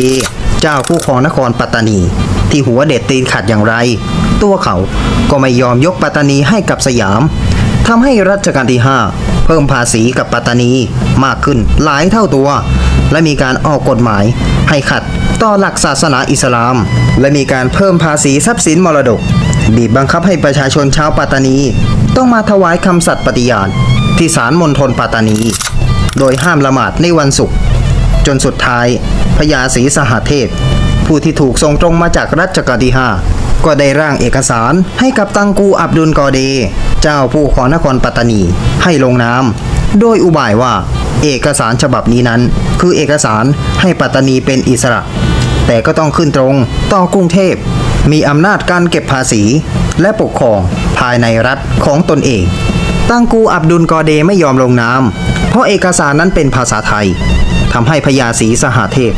ดี เจ้าผู้ครองนครปัตตานี ที่หัวเด็ดตีนขัดอย่างไร ตัวเขาก็ไม่ยอมยกปัตตานีให้กับสยามทำให้รัชกาลที่ 5 เพิ่มภาษีกับปัตตานีมากขึ้นหลายเท่าตัว และมีการออกกฎหมายให้ขัดต่อหลักศาสนาอิสลาม และมีการเพิ่มภาษีทรัพย์สินมรดก บีบบังคับให้ประชาชนชาวปัตตานี ต้องมาถวายคำสัตย์ปฏิญาณที่ศาลมณฑลปัตตานี โดยห้ามละหมาดในวันศุกร์ จนสุดท้าย พญาศรีสหเทพ ผู้ที่ถูกส่งตรงมาจากรัชกาลที่ห้าก็ได้ร่างเอกสารให้กับตังกูอับดุลกอเด เจ้าผู้ขอนครปัตตานี ให้ลงนามโดยอุบายว่าเอกสารฉบับนี้นั้น คือเอกสารให้ปัตตานีเป็นอิสระ แต่ก็ต้องขึ้นตรงต่อกรุงเทพ มีอำนาจการเก็บภาษี และปกครองภายในรัฐของตนเอง ตังกูอับดุลกอเดไม่ยอมลงนาม เพราะเอกสารนั้นเป็นภาษาไทยทำให้พญาศรีสหเทพ